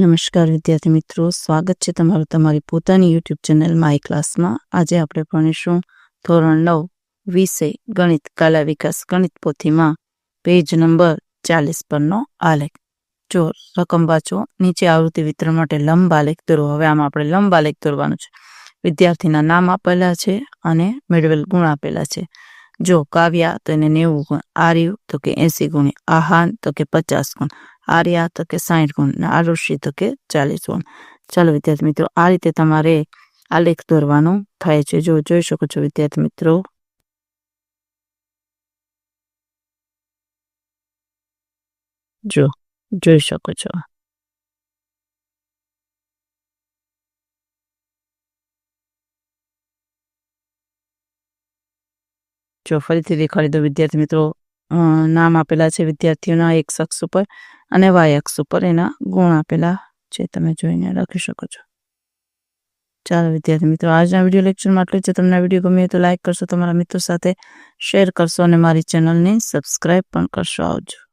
નમસ્કાર વિદ્યાર્થી મિત્રો, સ્વાગત છે તમારું તમારી પોતાની યુટ્યુબ ચેનલ માય ક્લાસમાં આજે આપણે ભણીશું ધોરણ નવ, વિષય ગણિત, કલા વિકાસ, ગણિત પોથીમાં પેજ નંબર ચાલીસ પરનો આલેખ. જો રકમ વાંચો, નીચે આવૃત્તિ વિતરણ માટે લંબ આલેખ દોરો. હવે આમાં આપણે લંબ આલેખ દોરવાનું છે. વિદ્યાર્થીના નામ આપેલા છે અને મેળવેલ ગુણ આપેલા છે. જો કાવ્યા, તો એને નેવું ગુણ, આર્યુ, તો કે એસી ગુણ, આહાન, તો કે પચાસ ગુણ. આર્યા તો સાઠ ગુણ અને આરુષિ તો ચાલીસ ગુણ. ચાલો વિદ્યાર્થી મિત્રો, આ રીતે તમારે આલેખ દોરવાનો થાય છે. જો જોઈ શકો છો વિદ્યાર્થી મિત્રો. જો જોઈ શકો છો. જો ફરીથી દેખાડી દો વિદ્યાર્થી મિત્રો. નામ આપેલા છે વિદ્યાર્થીઓના એક શખ્સ ઉપર. અને વાય અક્ષ ઉપર એના ગુણ આપેલા છે, તમે જોઈને લખી શકો છો. ચાલો વિદ્યાર્થી મિત્રો, આજના વીડિયો લેક્ચરમાં આટલું છે તમને વીડિયો ગમે તો લાઇક કરશો, તમારા મિત્રો સાથે શેર કરશો અને મારી ચેનલને સબસ્ક્રાઈબ પણ કરશો. આવજો.